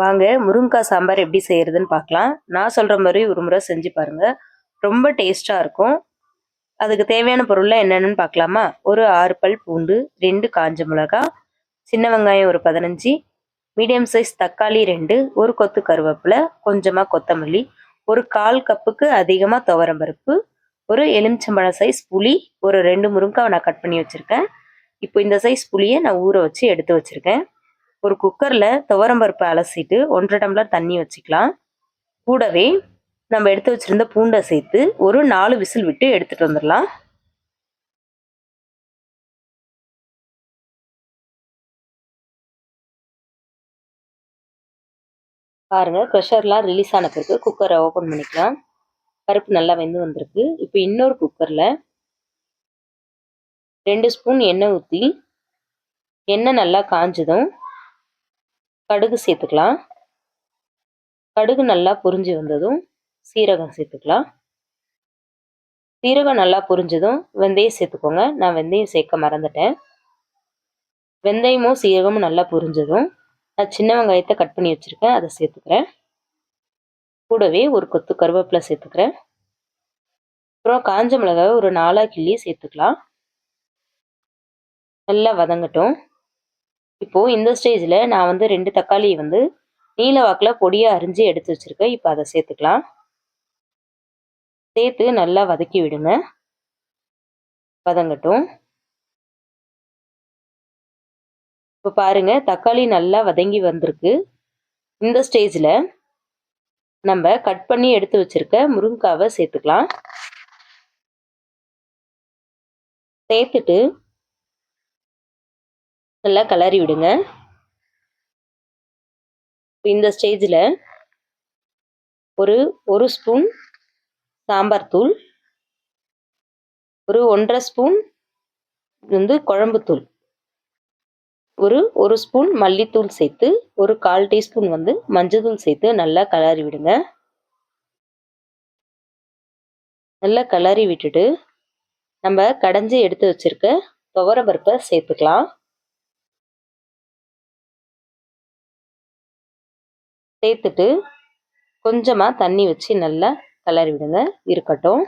வாங்க முருங்கைக்காய் சாம்பார் எப்படி செய்கிறதுன்னு பார்க்கலாம். நான் சொல்கிற மாதிரி ஒரு முறை செஞ்சு பாருங்கள் ரொம்ப டேஸ்ட்டாக இருக்கும். அதுக்கு தேவையான பொருள்லாம் என்னென்னு பார்க்கலாமா? ஒரு ஆறு பல் பூண்டு ரெண்டு காஞ்ச மிளகா சின்ன வெங்காயம் ஒரு பதினஞ்சு மீடியம் சைஸ் தக்காளி ரெண்டு ஒரு கொத்து கருவேப்பிலை கொஞ்சமாக கொத்தமல்லி ஒரு கால் கப்புக்கு அதிகமாக துவரம் பருப்பு ஒரு எலுமிச்சம்பழம் சைஸ் புளி ஒரு ரெண்டு முருங்காவை நான் கட் பண்ணி வச்சுருக்கேன். இப்போ இந்த சைஸ் புளியை நான் ஊற வச்சு எடுத்து வச்சுருக்கேன். ஒரு குக்கரில் துவரம்பருப்பை அலசிட்டு ஒன்றரை டம்ளர் தண்ணி வச்சுக்கலாம். கூடவே நம்ம எடுத்து வச்சுருந்த பூண்டை சேர்த்து ஒரு நாலு விசில் விட்டு எடுத்துகிட்டு வந்துடலாம். பாருங்க ப்ரெஷர்லாம் ரிலீஸ் ஆன பிறகு குக்கரை ஓப்பன் பண்ணிக்கலாம். பருப்பு நல்லா வெந்து வந்திருக்கு. இப்போ இன்னொரு குக்கரில் ரெண்டு ஸ்பூன் எண்ணெய் ஊற்றி எண்ணெய் நல்லா காஞ்சதும் கடுகு சேர்த்துக்கலாம். கடுகு நல்லா புரிஞ்சு வந்ததும் சீரகம் சேர்த்துக்கலாம். சீரகம் நல்லா புரிஞ்சதும் வெந்தயம் சேர்த்துக்கோங்க. நான் வெந்தயம் சேர்க்க மறந்துட்டேன். வெந்தயமும் சீரகமும் நல்லா புரிஞ்சதும் நான் சின்ன வெங்காயத்தை கட் பண்ணி வச்சுருக்கேன். அதை சேர்த்துக்கிறேன். கூடவே ஒரு கொத்து கருவேப்பிலை சேர்த்துக்கிறேன். அப்புறம் காஞ்ச மிளகாவை ஒரு நாலா கிள்ளி சேர்த்துக்கலாம். நல்லா வதங்கட்டும். இப்போது இந்த ஸ்டேஜில் நான் வந்து ரெண்டு தக்காளியை வந்து நீல வாக்கில் பொடியாக அரிஞ்சு எடுத்து வச்சுருக்கேன். இப்போ அதை சேர்த்துக்கலாம். சேர்த்து நல்லா வதக்கி விடுங்க. வதங்கட்டும். இப்போ பாருங்கள் தக்காளி நல்லா வதங்கி வந்திருக்கு. இந்த ஸ்டேஜில் நம்ம கட் பண்ணி எடுத்து வச்சுருக்க முருங்காவை சேர்த்துக்கலாம். சேர்த்துட்டு நல்லா கிளறி விடுங்க. இந்த ஸ்டேஜில் ஒரு ஒரு ஸ்பூன் சாம்பார் தூள் ஒரு ஒன்றரை ஸ்பூன் வந்து குழம்புத்தூள் ஒரு ஒரு ஸ்பூன் மல்லித்தூள் சேர்த்து ஒரு கால் டீஸ்பூன் வந்து மஞ்சள் சேர்த்து நல்லா கிளறி விடுங்க. நல்லா கிளறி விட்டுட்டு நம்ம கடைஞ்சி எடுத்து வச்சிருக்க துவரப்பருப்பை சேர்த்துக்கலாம். சேர்த்துட்டு கொஞ்சமாக தண்ணி வச்சு நல்லா கிளறி விடுங்க. இருக்கட்டும்.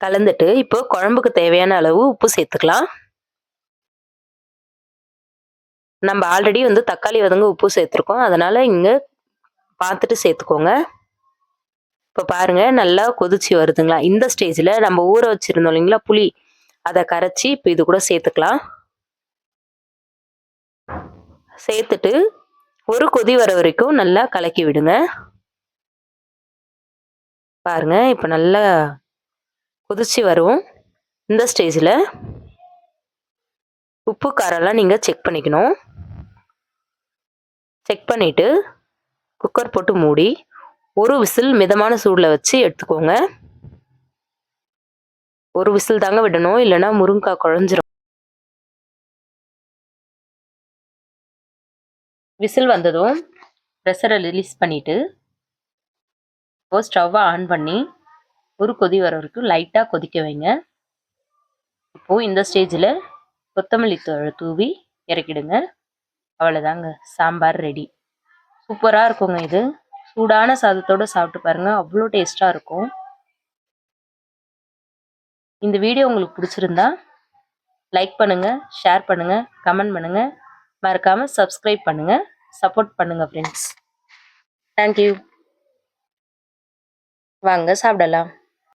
கலந்துட்டு இப்போ குழம்புக்கு தேவையான அளவு உப்பு சேர்த்துக்கலாம். நம்ம ஆல்ரெடி வந்து தக்காளி வதங்க உப்பு சேர்த்துருக்கோம். அதனால் இங்கே பார்த்துட்டு சேர்த்துக்கோங்க. இப்போ பாருங்க நல்லா கொதிச்சு வருதுங்களா? இந்த ஸ்டேஜில் நம்ம ஊற வச்சுருந்தோம் இல்லைங்களா புளி. அதை கரைச்சி இப்போ இது கூட சேர்த்துக்கலாம். சேர்த்துட்டு ஒரு கொதி வர வரைக்கும் நல்லா கலக்கி விடுங்க. பாருங்க இப்போ நல்லா கொதிச்சு வரும். இந்த ஸ்டேஜில் உப்பு காரெல்லாம் நீங்கள் செக் பண்ணிக்கணும். செக் பண்ணிவிட்டு குக்கர் போட்டு மூடி ஒரு விசில் மிதமான சூடில் வச்சு எடுத்துக்கோங்க. ஒரு விசில் தாங்க விடணும் இல்லைன்னா முருங்கைக்காய் குழஞ்சிரும். விசில் வந்ததும் ப்ரெஷரை ரிலீஸ் பண்ணிவிட்டு இப்போ ஸ்டவ்வை ஆன் பண்ணி ஒரு கொதி வர வரைக்கும் லைட்டாக கொதிக்க வைங்க. இப்போது இந்த ஸ்டேஜில் கொத்தமல்லி தூவி இறக்கிடுங்க. அவ்வளோதாங்க சாம்பார் ரெடி சூப்பராக இருக்குங்க இது. சூடான சாதத்தோடு சாப்பிட்டு பாருங்கள் அவ்வளோ டேஸ்ட்டாக இருக்கும். இந்த வீடியோ உங்களுக்கு பிடிச்சிருந்தா லைக் பண்ணுங்கள் ஷேர் பண்ணுங்கள் கமெண்ட் பண்ணுங்கள் மறக்காமல் சப்ஸ்கிரைப் பண்ணுங்கள் சப்போர்ட் பண்ணுங்கள் ஃப்ரெண்ட்ஸ் தேங்க்யூ வாங்க சாப்பிடலாம்.